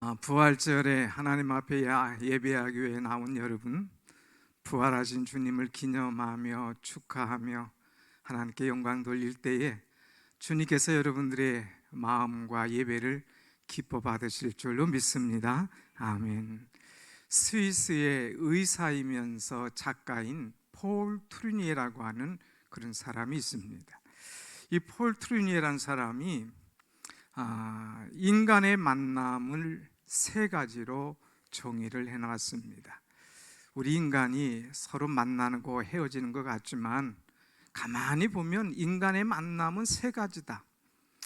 아, 부활절에 하나님 앞에 야- 예배하기 위해 나온 여러분, 부활하신 주님을 기념하며 축하하며 하나님께 영광 돌릴 때에 주님께서 여러분들의 마음과 예배를 기뻐 받으실 줄로 믿습니다. 아멘. 스위스의 의사이면서 작가인 폴 트루니에라고 하는 그런 사람이 있습니다. 이 폴 트루니에라는 사람이 아, 인간의 만남을 세 가지로 정의를 해놨습니다. 우리 인간이 서로 만나고 헤어지는 것 같지만 가만히 보면 인간의 만남은 세 가지다.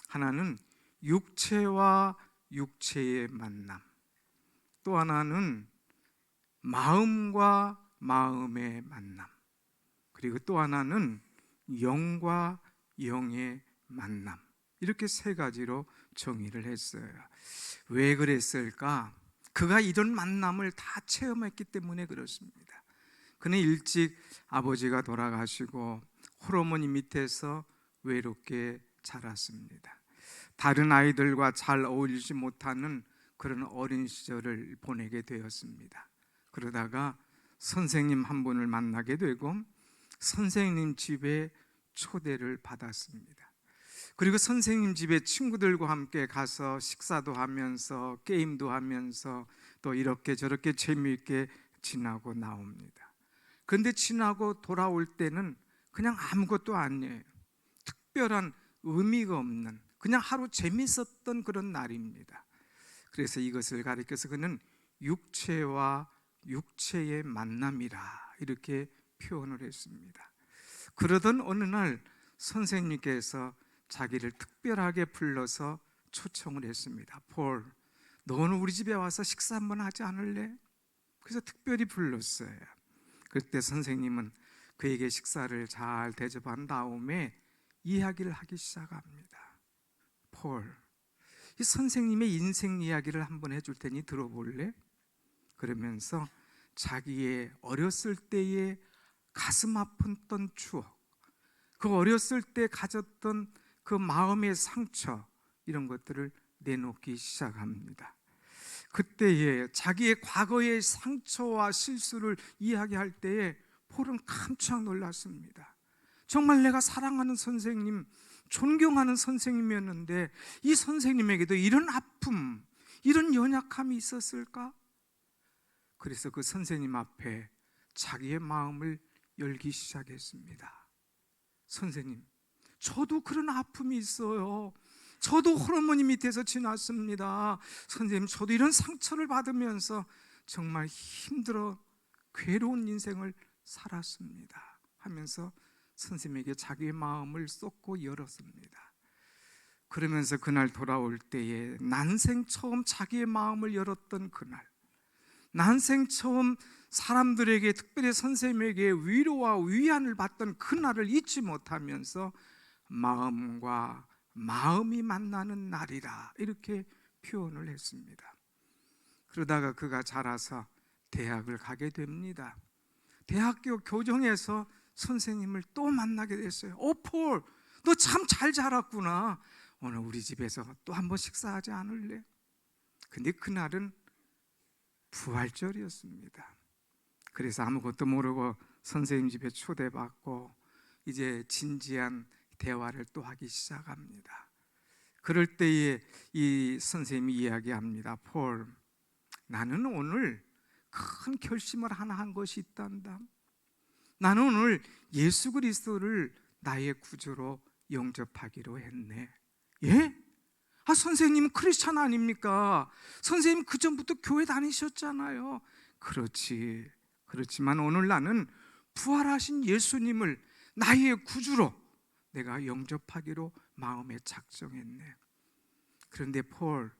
하나는 육체와 육체의 만남. 또 하나는 마음과 마음의 만남. 그리고 또 하나는 영과 영의 만남. 이렇게 세 가지로 정의를 했어요. 왜 그랬을까? 그가 이런 만남을 다 체험했기 때문에 그렇습니다. 그는 일찍 아버지가 돌아가시고 호르몬이 밑에서 외롭게 자랐습니다. 다른 아이들과 잘 어울리지 못하는 그런 어린 시절을 보내게 되었습니다. 그러다가 선생님 한 분을 만나게 되고 선생님 집에 초대를 받았습니다. 그리고 선생님 집에 친구들과 함께 가서 식사도 하면서 게임도 하면서 또 이렇게 저렇게 재미있게 지나고 나옵니다. 그런데 지나고 돌아올 때는 그냥 아무것도 아니에요. 특별한 의미가 없는 그냥 하루 재밌었던 그런 날입니다. 그래서 이것을 가리켜서 그는 육체와 육체의 만남이라 이렇게 표현을 했습니다. 그러던 어느 날 선생님께서 자기를 특별하게 불러서 초청을 했습니다. 폴, 너는 우리 집에 와서 식사 한번 하지 않을래? 그래서 특별히 불렀어요. 그때 선생님은 그에게 식사를 잘 대접한 다음에 이야기를 하기 시작합니다. 폴, 이 선생님의 인생 이야기를 한번 해줄 테니 들어볼래? 그러면서 자기의 어렸을 때의 가슴 아팠던 추억, 그 어렸을 때 가졌던 그 마음의 상처 이런 것들을 내놓기 시작합니다. 그때에 자기의 과거의 상처와 실수를 이야기할 때에 폴은 깜짝 놀랐습니다. 정말 내가 사랑하는 선생님, 존경하는 선생님이었는데 이 선생님에게도 이런 아픔, 이런 연약함이 있었을까? 그래서 그 선생님 앞에 자기의 마음을 열기 시작했습니다. 선생님, 저도 그런 아픔이 있어요. 저도 호르몬이 밑에서 지났습니다. 선생님, 저도 이런 상처를 받으면서 정말 힘들어 괴로운 인생을 살았습니다. 하면서 선생님에게 자기의 마음을 쏟고 열었습니다. 그러면서 그날 돌아올 때에 난생 처음 자기의 마음을 열었던 그날, 난생 처음 사람들에게 특별히 선생님에게 위로와 위안을 받던 그날을 잊지 못하면서 마음과 마음이 만나는 날이라 이렇게 표현을 했습니다. 그러다가 그가 자라서 대학을 가게 됩니다. 대학교 교정에서 선생님을 또 만나게 됐어요. 오 폴, 너 참 잘 자랐구나. 오늘 우리 집에서 또 한번 식사하지 않을래? 근데 그날은 부활절이었습니다. 그래서 아무것도 모르고 선생님 집에 초대받고 이제 진지한 대화를 또 하기 시작합니다. 그럴 때에 이 선생님이 이야기합니다. 폴, 나는 오늘 큰 결심을 하나 한 것이 있단다. 나는 오늘 예수 그리스도를 나의 구주로 영접하기로 했네. 예? 아, 선생님 크리스찬 아닙니까? 선생님 그 전부터 교회 다니셨잖아요. 그렇지. 그렇지만 오늘 나는 부활하신 예수님을 나의 구주로 내가 영접하기로 마음에 작정했네. 그런데 폴,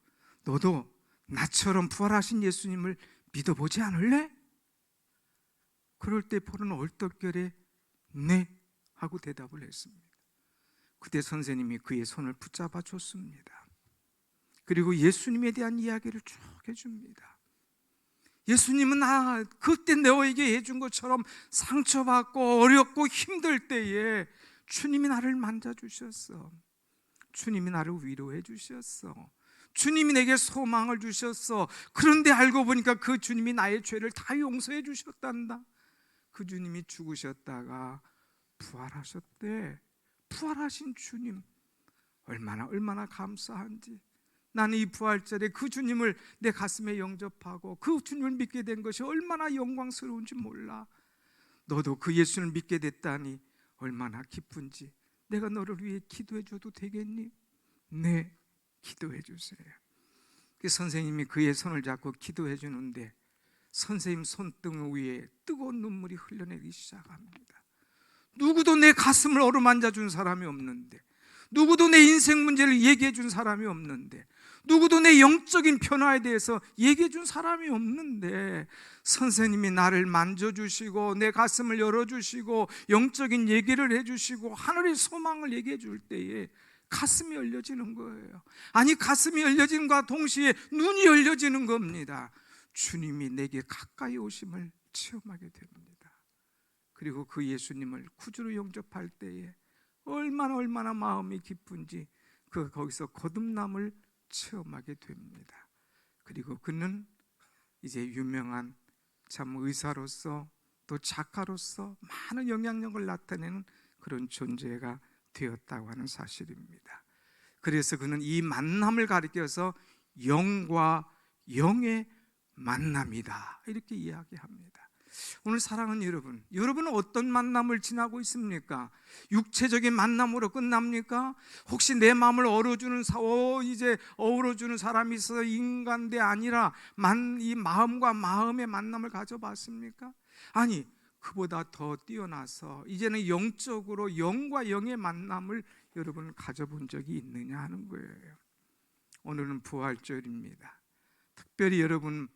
너도 나처럼 부활하신 예수님을 믿어보지 않을래? 그럴 때 폴은 얼떨결에 네 하고 대답을 했습니다. 그때 선생님이 그의 손을 붙잡아 줬습니다. 그리고 예수님에 대한 이야기를 쭉 해줍니다. 예수님은 나 그때 너에게 해준 것처럼 상처받고 어렵고 힘들 때에 주님이 나를 만져주셨어. 주님이 나를 위로해 주셨어. 주님이 내게 소망을 주셨어. 그런데 알고 보니까 그 주님이 나의 죄를 다 용서해 주셨단다. 그 주님이 죽으셨다가 부활하셨대. 부활하신 주님 얼마나 얼마나 감사한지. 나는 이 부활절에 그 주님을 내 가슴에 영접하고 그 주님을 믿게 된 것이 얼마나 영광스러운지 몰라. 너도 그 예수를 믿게 됐다니 얼마나 기쁜지. 내가 너를 위해 기도해 줘도 되겠니? 네, 기도해 주세요. 그 선생님이 그의 손을 잡고 기도해 주는데 선생님 손등 위에 뜨거운 눈물이 흘러내리기 시작합니다. 누구도 내 가슴을 어루만져 준 사람이 없는데 누구도 내 인생 문제를 얘기해 준 사람이 없는데 누구도 내 영적인 변화에 대해서 얘기해 준 사람이 없는데 선생님이 나를 만져주시고 내 가슴을 열어주시고 영적인 얘기를 해주시고 하늘의 소망을 얘기해 줄 때에 가슴이 열려지는 거예요. 아니 가슴이 열려진과 동시에 눈이 열려지는 겁니다. 주님이 내게 가까이 오심을 체험하게 됩니다. 그리고 그 예수님을 구주로 영접할 때에 얼마나 얼마나 마음이 기쁜지 그 거기서 거듭남을 체험하게 됩니다. 그리고 그는 이제 유명한 참 의사로서 또 작가로서 많은 영향력을 나타내는 그런 존재가 되었다고 하는 사실입니다. 그래서 그는 이 만남을 가리켜서 영과 영의 만남이다. 이렇게 이야기합니다. 오늘 사랑하는 여러분, 여러분은 어떤 만남을 지나고 있습니까? 육체적인 만남으로 끝납니까? 혹시 내 마음을 어루주는 사, 어, 이제 어우러주는 사람이 있어 인간 대 아니라 만, 이 마음과 마음의 만남을 가져봤습니까? 아니, 그보다 더 뛰어나서 이제는 영적으로 영과 영의 만남을 여러분 가져본 적이 있느냐 하는 거예요. 오늘은 부활절입니다. 특별히 여러분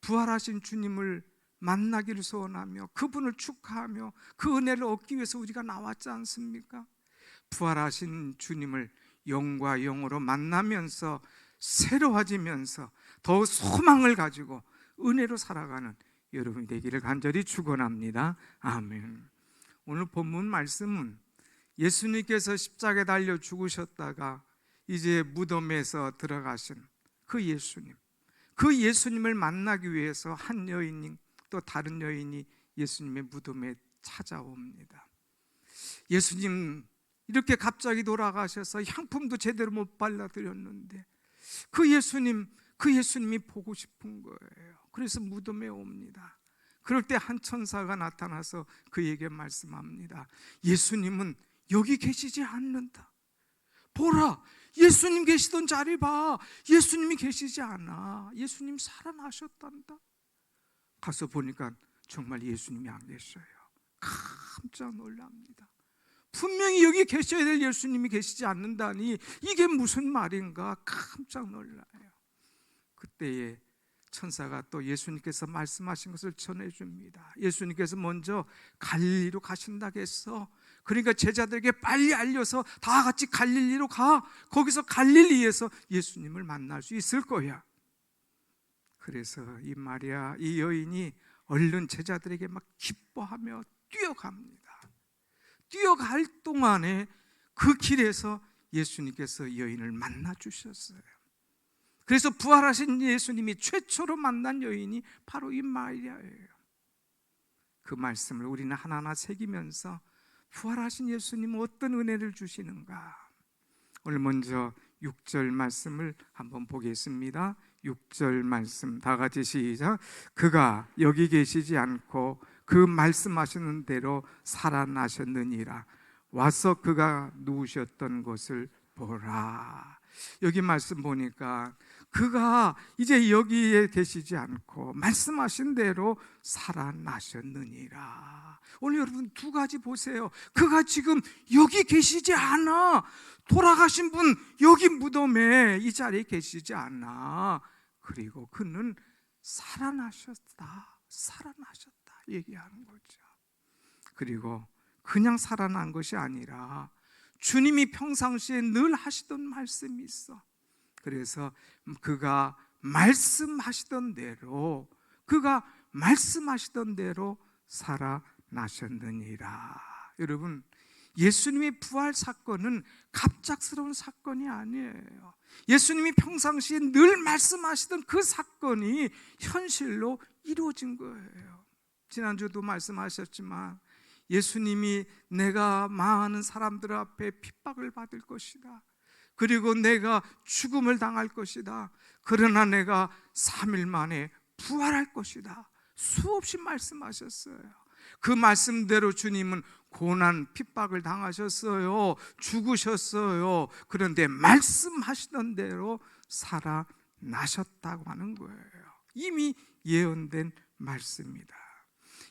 부활하신 주님을 만나기를 소원하며 그분을 축하하며 그 은혜를 얻기 위해서 우리가 나왔지 않습니까? 부활하신 주님을 영과 영으로 만나면서 새로워지면서 더 소망을 가지고 은혜로 살아가는 여러분이 되기를 간절히 축원합니다. 아멘. 오늘 본문 말씀은 예수님께서 십자가에 달려 죽으셨다가 이제 무덤에서 들어가신 그 예수님. 그 예수님을 만나기 위해서 한 여인이 또 다른 여인이 예수님의 무덤에 찾아옵니다. 예수님 이렇게 갑자기 돌아가셔서 향품도 제대로 못 발라드렸는데 그 예수님 그 예수님이 보고 싶은 거예요. 그래서 무덤에 옵니다. 그럴 때 한 천사가 나타나서 그에게 말씀합니다. 예수님은 여기 계시지 않는다. 보라, 예수님 계시던 자리 봐. 예수님이 계시지 않아. 예수님 살아나셨단다. 가서 보니까 정말 예수님이 안 계셔요. 깜짝 놀랍니다. 분명히 여기 계셔야 될 예수님이 계시지 않는다니 이게 무슨 말인가 깜짝 놀라요. 그때에 천사가 또 예수님께서 말씀하신 것을 전해 줍니다. 예수님께서 먼저 갈릴리로 가신다겠어. 그러니까 제자들에게 빨리 알려서 다 같이 갈릴리로 가. 거기서 갈릴리에서 예수님을 만날 수 있을 거야. 그래서 이 마리아 이 여인이 얼른 제자들에게 막 기뻐하며 뛰어갑니다. 뛰어갈 동안에 그 길에서 예수님께서 여인을 만나 주셨어요. 그래서 부활하신 예수님이 최초로 만난 여인이 바로 이 마리아예요. 그 말씀을 우리는 하나하나 새기면서 부활하신 예수님 어떤 은혜를 주시는가? 오늘 먼저 6절 말씀을 한번 보겠습니다. 6절 말씀 다 같이 시작. 그가 여기 계시지 않고 그 말씀하시는 대로 살아나셨느니라. 와서 그가 누우셨던 곳을 보라. 여기 말씀 보니까 그가 이제 여기에 계시지 않고 말씀하신 대로 살아나셨느니라. 오늘 여러분 두 가지 보세요. 그가 지금 여기 계시지 않아. 돌아가신 분 여기 무덤에 이 자리에 계시지 않아. 그리고 그는 살아나셨다. 살아나셨다. 얘기하는 거죠. 그리고 그냥 살아난 것이 아니라 주님이 평상시에 늘 하시던 말씀이 있어. 그래서 그가 말씀하시던 대로 그가 말씀하시던 대로 살아나셨느니라. 여러분, 예수님의 부활 사건은 갑작스러운 사건이 아니에요. 예수님이 평상시에 늘 말씀하시던 그 사건이 현실로 이루어진 거예요. 지난주도 말씀하셨지만 예수님이 내가 많은 사람들 앞에 핍박을 받을 것이다. 그리고 내가 죽음을 당할 것이다. 그러나 내가 3일 만에 부활할 것이다. 수없이 말씀하셨어요. 그 말씀대로 주님은 고난 핍박을 당하셨어요. 죽으셨어요. 그런데 말씀하시던 대로 살아나셨다고 하는 거예요. 이미 예언된 말씀입니다.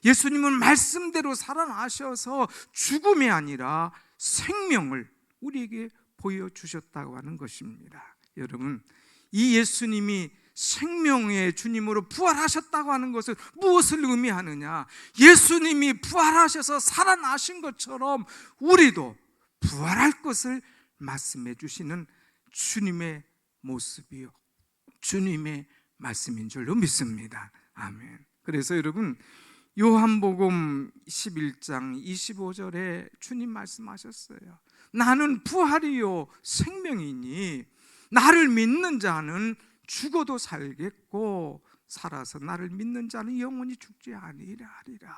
예수님은 말씀대로 살아나셔서 죽음이 아니라 생명을 우리에게 보여주셨다고 하는 것입니다. 여러분, 이 예수님이 생명의 주님으로 부활하셨다고 하는 것은 무엇을 의미하느냐? 예수님이 부활하셔서 살아나신 것처럼 우리도 부활할 것을 말씀해 주시는 주님의 모습이요. 주님의 말씀인 줄로 믿습니다. 아멘. 그래서 여러분, 요한복음 11장 25절에 주님 말씀하셨어요. 나는 부활이요 생명이니 나를 믿는 자는 죽어도 살겠고 살아서 나를 믿는 자는 영원히 죽지 아니하리라.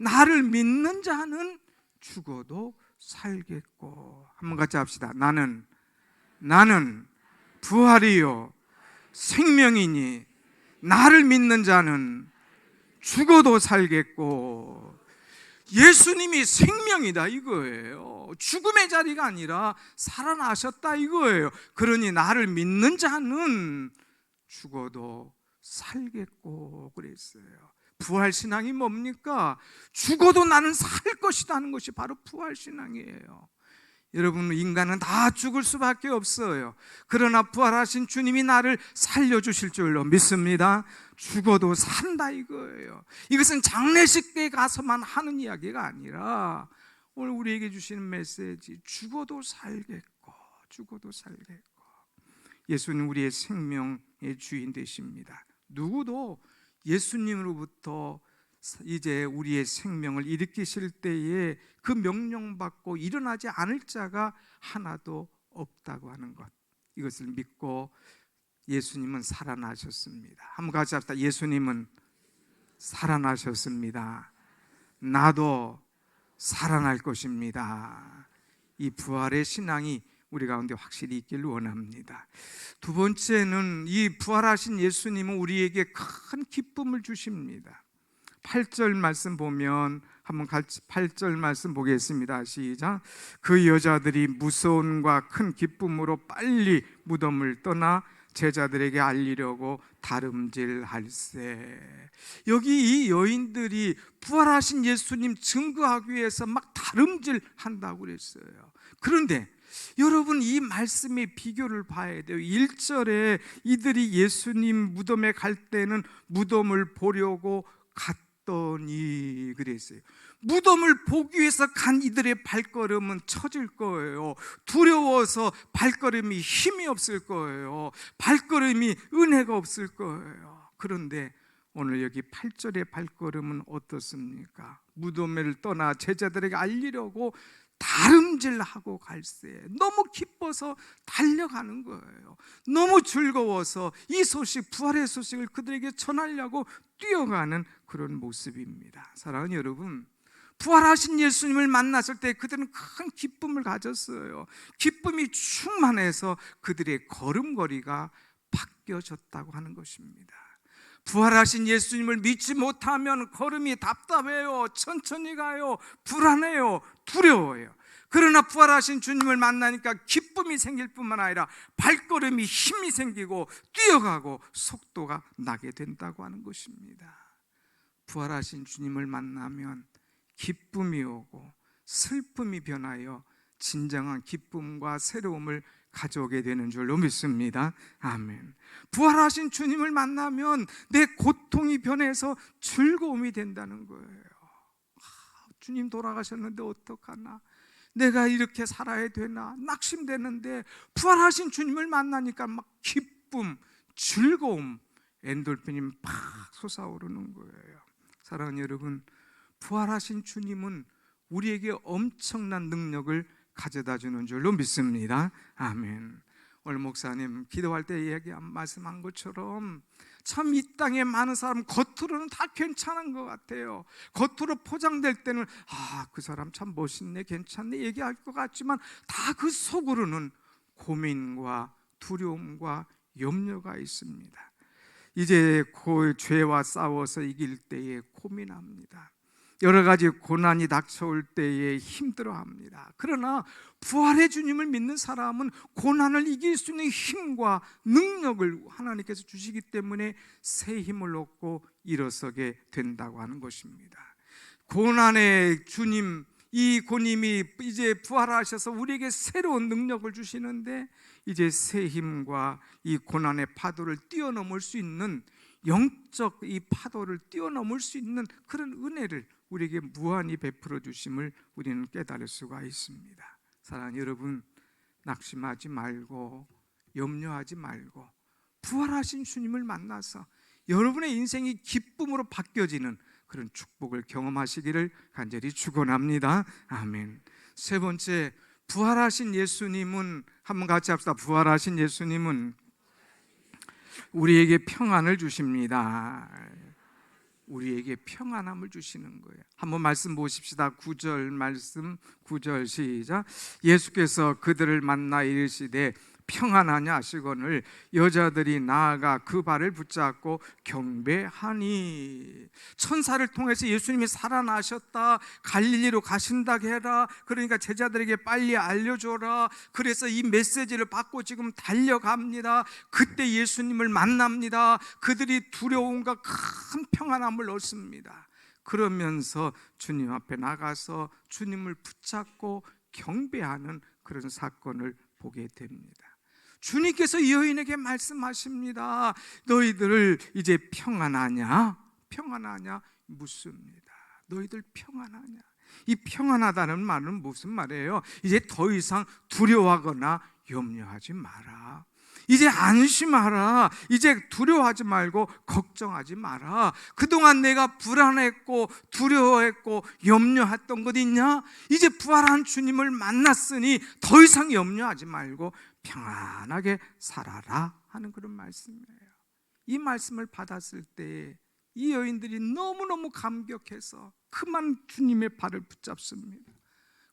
나를 믿는 자는 죽어도 살겠고 한번 같이 합시다. 나는 나는 부활이요 생명이니 나를 믿는 자는 죽어도 살겠고 예수님이 생명이다 이거예요. 죽음의 자리가 아니라 살아나셨다 이거예요. 그러니 나를 믿는 자는 죽어도 살겠고 그랬어요. 부활 신앙이 뭡니까? 죽어도 나는 살 것이라는 것이 바로 부활 신앙이에요. 여러분 인간은 다 죽을 수밖에 없어요. 그러나 부활하신 주님이 나를 살려 주실 줄로 믿습니다. 죽어도 산다 이거예요. 이것은 장례식에 가서만 하는 이야기가 아니라 오늘 우리에게 주시는 메시지 죽어도 살겠고 죽어도 살겠고 예수님 우리의 생명의 주인 되십니다. 누구도 예수님으로부터 이제 우리의 생명을 일으키실 때에 그 명령받고 일어나지 않을 자가 하나도 없다고 하는 것. 이것을 믿고 예수님은 살아나셨습니다. 한번 같이 합시다. 예수님은 살아나셨습니다. 나도 살아날 것입니다. 이 부활의 신앙이 우리 가운데 확실히 있기를 원합니다. 두 번째는 이 부활하신 예수님은 우리에게 큰 기쁨을 주십니다. 8절 말씀 보면 한번 같이 8절 말씀 보겠습니다. 시작. 그 여자들이 무서움과 큰 기쁨으로 빨리 무덤을 떠나 제자들에게 알리려고 다름질할세. 여기 이 여인들이 부활하신 예수님 증거하기 위해서 막 다름질한다고 그랬어요. 그런데 여러분 이 말씀의 비교를 봐야 돼요. 1절에 이들이 예수님 무덤에 갈 때는 무덤을 보려고 갔 더니 그랬어요. 무덤을 보기 위해서 간 이들의 발걸음은 처질 거예요. 두려워서 발걸음이 힘이 없을 거예요. 발걸음이 은혜가 없을 거예요. 그런데 오늘 여기 8절의 발걸음은 어떻습니까? 무덤을 떠나 제자들에게 알리려고 다름질하고 갈새 너무 기뻐서 달려가는 거예요. 너무 즐거워서 이 소식 부활의 소식을 그들에게 전하려고 뛰어가는 그런 모습입니다. 사랑하는 여러분, 부활하신 예수님을 만났을 때 그들은 큰 기쁨을 가졌어요. 기쁨이 충만해서 그들의 걸음걸이가 바뀌어졌다고 하는 것입니다. 부활하신 예수님을 믿지 못하면 걸음이 답답해요. 천천히 가요. 불안해요. 두려워요. 그러나 부활하신 주님을 만나니까 기쁨이 생길 뿐만 아니라 발걸음이 힘이 생기고 뛰어가고 속도가 나게 된다고 하는 것입니다. 부활하신 주님을 만나면 기쁨이 오고 슬픔이 변하여 진정한 기쁨과 새로움을 가져오게 되는 줄로 믿습니다. 아멘. 부활하신 주님을 만나면 내 고통이 변해서 즐거움이 된다는 거예요. 아, 주님 돌아가셨는데 어떡하나? 내가 이렇게 살아야 되나? 낙심되는데 부활하신 주님을 만나니까 막 기쁨, 즐거움 엔돌핀이 팍 솟아오르는 거예요. 사랑하는 여러분, 부활하신 주님은 우리에게 엄청난 능력을 가져다 주는 줄로 믿습니다. 아멘. 오늘 목사님 기도할 때 이야기 말씀한 것처럼 참 이 땅에 많은 사람 겉으로는 다 괜찮은 것 같아요. 겉으로 포장될 때는 아 그 사람 참 멋있네, 괜찮네 얘기할 것 같지만 다 그 속으로는 고민과 두려움과 염려가 있습니다. 이제 그 죄와 싸워서 이길 때에 고민합니다. 여러 가지 고난이 닥쳐올 때에 힘들어합니다. 그러나 부활의 주님을 믿는 사람은 고난을 이길 수 있는 힘과 능력을 하나님께서 주시기 때문에 새 힘을 얻고 일어서게 된다고 하는 것입니다. 고난의 주님 이 고님이 이제 부활하셔서 우리에게 새로운 능력을 주시는데 이제 새 힘과 이 고난의 파도를 뛰어넘을 수 있는 영적 이 파도를 뛰어넘을 수 있는 그런 은혜를 우리에게 무한히 베풀어 주심을 우리는 깨달을 수가 있습니다. 사랑하는 여러분, 낙심하지 말고 염려하지 말고 부활하신 주님을 만나서 여러분의 인생이 기쁨으로 바뀌어지는 그런 축복을 경험하시기를 간절히 축원합니다. 아멘. 세 번째 부활하신 예수님은 한번 같이 합시다. 부활하신 예수님은 우리에게 평안을 주십니다. 우리에게 평안함을 주시는 거예요. 한번 말씀 보십시다. 9절 말씀 9절 시작. 예수께서 그들을 만나 이르시되 평안하냐? 하시거늘 여자들이 나아가 그 발을 붙잡고 경배하니. 천사를 통해서 예수님이 살아나셨다. 갈릴리로 가신다 해라. 그러니까 제자들에게 빨리 알려줘라. 그래서 이 메시지를 받고 지금 달려갑니다. 그때 예수님을 만납니다. 그들이 두려움과 큰 평안함을 얻습니다. 그러면서 주님 앞에 나가서 주님을 붙잡고 경배하는 그런 사건을 보게 됩니다 주님께서 이 여인에게 말씀하십니다. 너희들을 이제 평안하냐? 평안하냐? 묻습니다. 너희들 평안하냐? 이 평안하다는 말은 무슨 말이에요? 이제 더 이상 두려워하거나 염려하지 마라. 이제 안심하라. 이제 두려워하지 말고 걱정하지 마라. 그동안 내가 불안했고 두려워했고 염려했던 것 있냐? 이제 부활한 주님을 만났으니 더 이상 염려하지 말고 평안하게 살아라 하는 그런 말씀이에요. 이 말씀을 받았을 때 이 여인들이 너무너무 감격해서 그만 주님의 발을 붙잡습니다.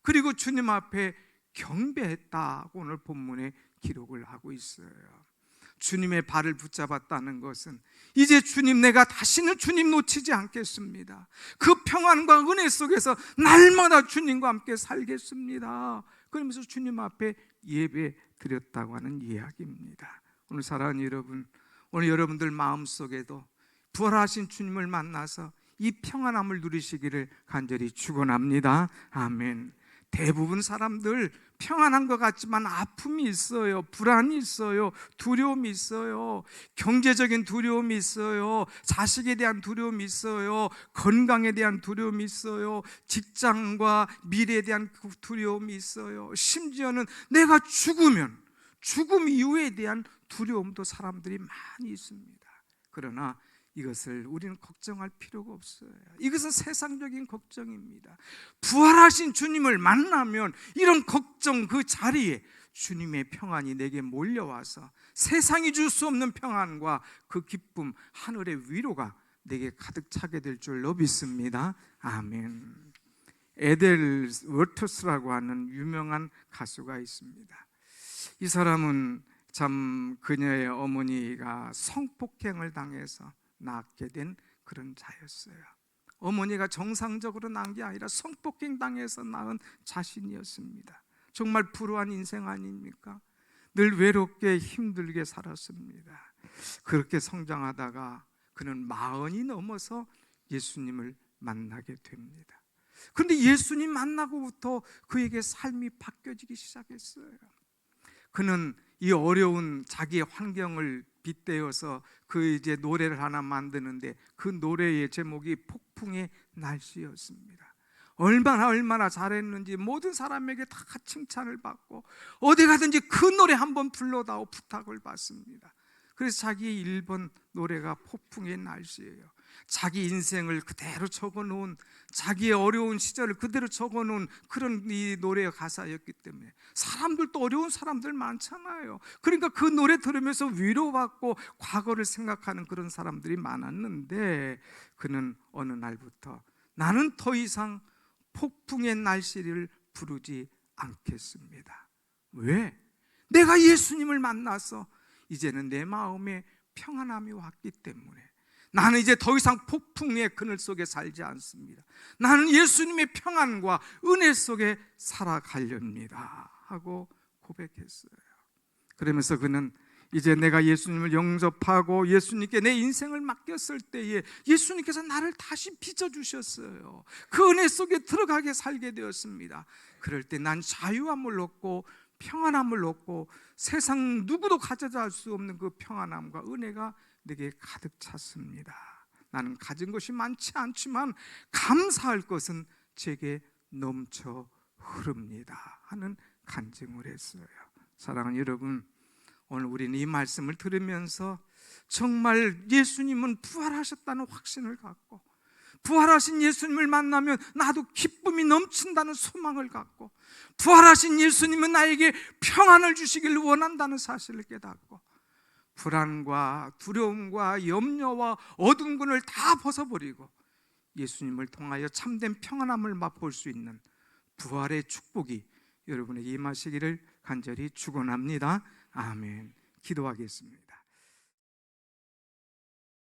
그리고 주님 앞에 경배했다고 오늘 본문에 기록을 하고 있어요. 주님의 발을 붙잡았다는 것은 이제 주님 내가 다시는 주님 놓치지 않겠습니다. 그 평안과 은혜 속에서 날마다 주님과 함께 살겠습니다. 그러면서 주님 앞에 예배 드렸다고 하는 이야기입니다. 오늘 사랑하는 여러분, 오늘 여러분들 마음속에도 부활하신 주님을 만나서 이 평안함을 누리시기를 간절히 축원합니다. 아멘. 대부분 사람들 평안한 것 같지만 아픔이 있어요. 불안이 있어요. 두려움이 있어요. 경제적인 두려움이 있어요. 자식에 대한 두려움이 있어요. 건강에 대한 두려움이 있어요. 직장과 미래에 대한 그 두려움이 있어요. 심지어는 내가 죽으면 죽음 이후에 대한 두려움도 사람들이 많이 있습니다. 그러나 이것을 우리는 걱정할 필요가 없어요. 이것은 세상적인 걱정입니다. 부활하신 주님을 만나면 이런 걱정 그 자리에 주님의 평안이 내게 몰려와서 세상이 줄 수 없는 평안과 그 기쁨, 하늘의 위로가 내게 가득 차게 될 줄로 믿습니다. 아멘. 에델 워터스라고 하는 유명한 가수가 있습니다. 이 사람은 참 그녀의 어머니가 성폭행을 당해서 낳게 된 그런 자였어요. 어머니가 정상적으로 낳은 게 아니라 성폭행 당해서 낳은 자신이었습니다. 정말 불우한 인생 아닙니까? 늘 외롭게 힘들게 살았습니다. 그렇게 성장하다가 그는 마흔이 넘어서 예수님을 만나게 됩니다. 그런데 예수님 만나고부터 그에게 삶이 바뀌어지기 시작했어요. 그는 이 어려운 자기의 환경을 빗대어서 그 이제 노래를 하나 만드는데 그 노래의 제목이 폭풍의 날씨였습니다. 얼마나 얼마나 잘했는지 모든 사람에게 다 칭찬을 받고 어디 가든지 그 노래 한번 불러다오 부탁을 받습니다. 그래서 자기의 1번 노래가 폭풍의 날씨예요. 자기 인생을 그대로 적어 놓은 자기의 어려운 시절을 그대로 적어 놓은 그런 이 노래의 가사였기 때문에 사람들도 어려운 사람들 많잖아요. 그러니까 그 노래 들으면서 위로받고 과거를 생각하는 그런 사람들이 많았는데 그는 어느 날부터 나는 더 이상 폭풍의 날씨를 부르지 않겠습니다. 왜? 내가 예수님을 만나서 이제는 내 마음에 평안함이 왔기 때문에 나는 이제 더 이상 폭풍의 그늘 속에 살지 않습니다. 나는 예수님의 평안과 은혜 속에 살아가렵니다. 하고 고백했어요. 그러면서 그는 이제 내가 예수님을 영접하고 예수님께 내 인생을 맡겼을 때에 예수님께서 나를 다시 빚어주셨어요. 그 은혜 속에 들어가게 살게 되었습니다. 그럴 때 난 자유함을 얻고 평안함을 얻고 세상 누구도 가져다 수 없는 그 평안함과 은혜가 내게 가득 찼습니다. 나는 가진 것이 많지 않지만 감사할 것은 제게 넘쳐 흐릅니다. 하는 간증을 했어요. 사랑하는 여러분, 오늘 우리는 이 말씀을 들으면서 정말 예수님은 부활하셨다는 확신을 갖고 부활하신 예수님을 만나면 나도 기쁨이 넘친다는 소망을 갖고 부활하신 예수님은 나에게 평안을 주시기를 원한다는 사실을 깨닫고 불안과 두려움과 염려와 어두운 군을 다 벗어버리고 예수님을 통하여 참된 평안함을 맛볼 수 있는 부활의 축복이 여러분에게 임하시기를 간절히 축원합니다. 아멘. 기도하겠습니다.